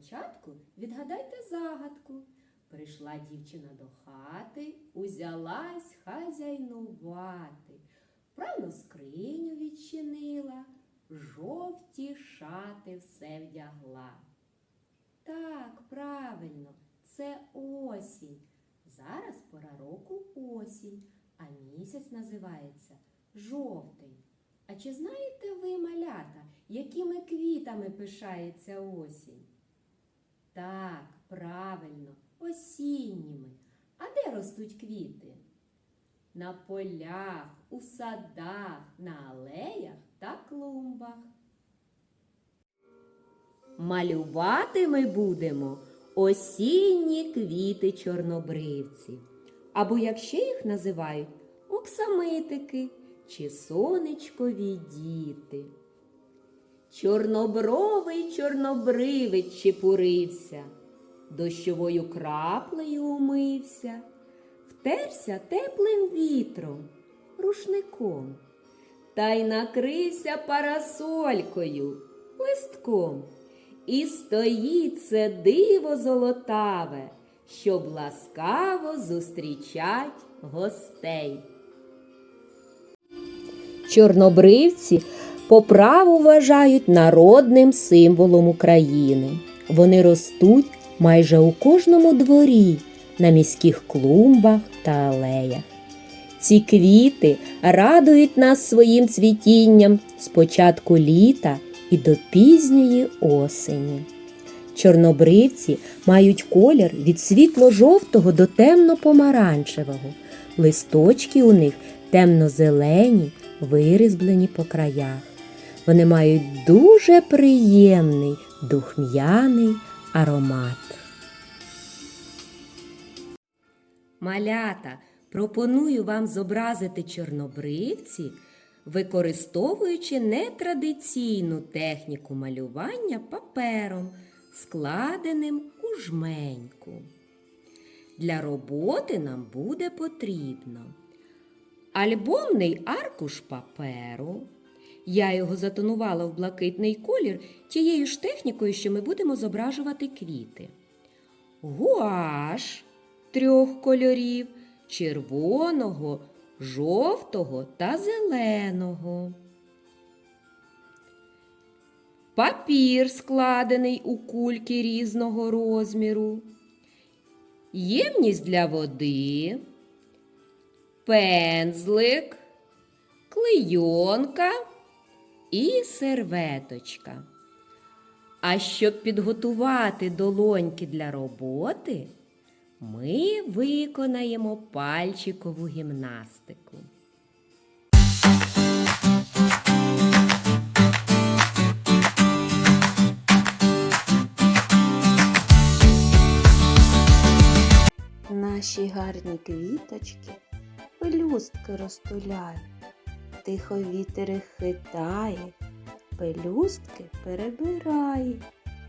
початку відгадайте загадку. Прийшла дівчина до хати, узялась хазяйнувати. Вправно скриню відчинила, жовті шати все вдягла. Так, правильно, це осінь. Зараз пора року осінь, а місяць називається жовтий. А чи знаєте ви, малята, якими квітами пишається осінь? Так, правильно, осінніми. А де ростуть квіти? На полях, у садах, на алеях та клумбах. Малювати ми будемо осінні квіти чорнобривці, або як ще їх називають оксамитики чи сонечкові діти. Чорнобровий чорнобривець чепурився, дощовою краплею умився, втерся теплим вітром, рушником, та й накрився парасолькою, листком. І стоїть це диво золотаве, щоб ласкаво зустрічать гостей. Чорнобривці по праву вважають народним символом України. Вони ростуть майже у кожному дворі, на міських клумбах та алеях. Ці квіти радують нас своїм цвітінням з початку літа і до пізньої осені. Чорнобривці мають колір від світло-жовтого до темно-помаранчевого. Листочки у них темно-зелені, вирізблені по краях. Вони мають дуже приємний духм'яний аромат. Малята, пропоную вам зобразити чорнобривці, використовуючи нетрадиційну техніку малювання папером, складеним у жменьку. Для роботи нам буде потрібно альбомний аркуш паперу. Я його затонувала в блакитний колір тією ж технікою, що ми будемо зображувати квіти. Гуаш трьох кольорів червоного, жовтого та зеленого. Папір складений у кульки різного розміру. Ємність для води, пензлик, клейонка і серветочка. А щоб підготувати долоньки для роботи, ми виконаємо пальчикову гімнастику. Наші гарні квіточки пелюстки розтуляють, тихо вітер хитає, пелюстки перебирає.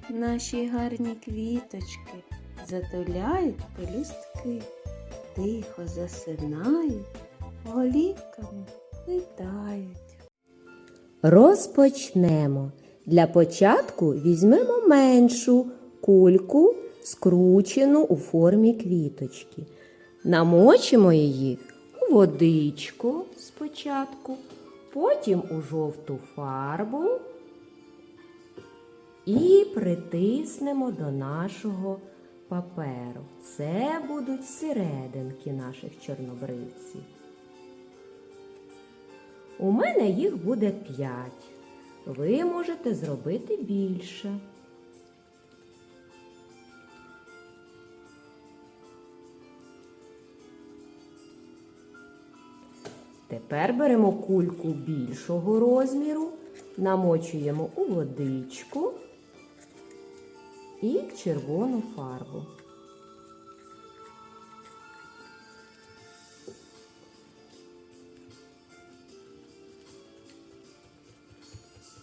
Наші гарні квіточки затуляють пелюстки, тихо засинають, голівками літають. Розпочнемо. Для початку візьмемо меншу кульку, скручену у формі квіточки. Намочимо її водичку спочатку, потім у жовту фарбу і притиснемо до нашого паперу. Це будуть серединки наших чорнобривців. У мене їх буде 5. Ви можете зробити більше. Тепер беремо кульку більшого розміру, намочуємо у водичку і червону фарбу.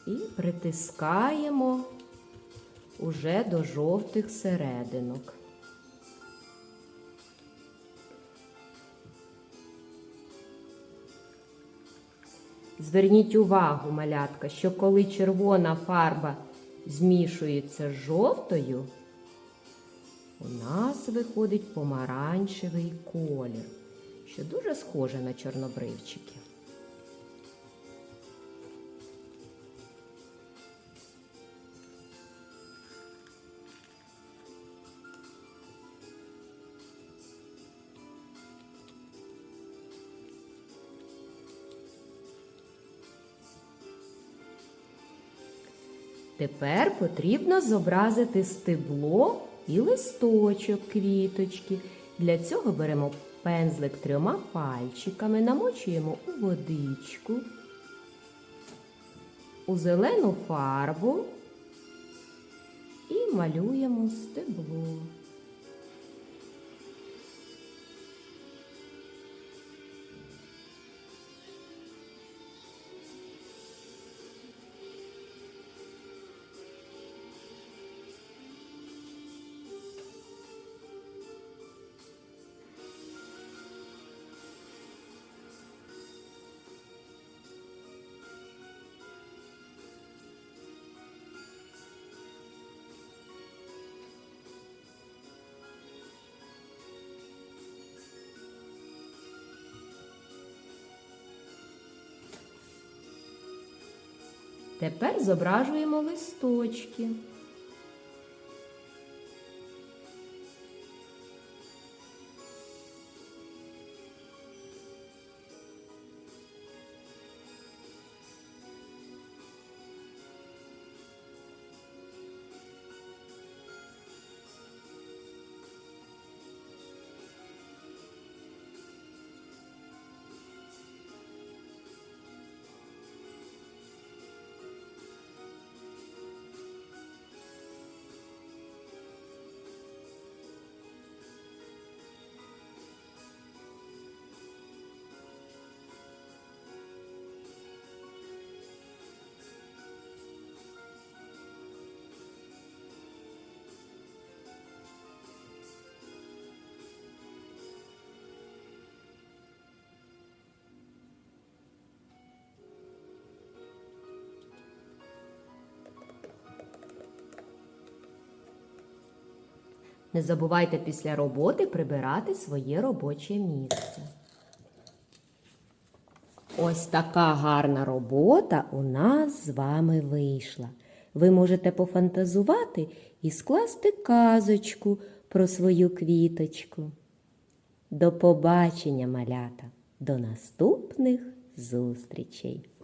і притискаємо уже до жовтих серединок. Зверніть увагу, малятка, що коли червона фарба змішується з жовтою, у нас виходить помаранчевий колір, що дуже схоже на чорнобривчики. Тепер потрібно зобразити стебло і листочок квіточки. Для цього беремо пензлик трьома пальчиками, намочуємо у водичку, у зелену фарбу і малюємо стебло. Тепер зображуємо листочки. Не забувайте після роботи прибирати своє робоче місце. Ось така гарна робота у нас з вами вийшла. Ви можете пофантазувати і скласти казочку про свою квіточку. До побачення, малята! До наступних зустрічей!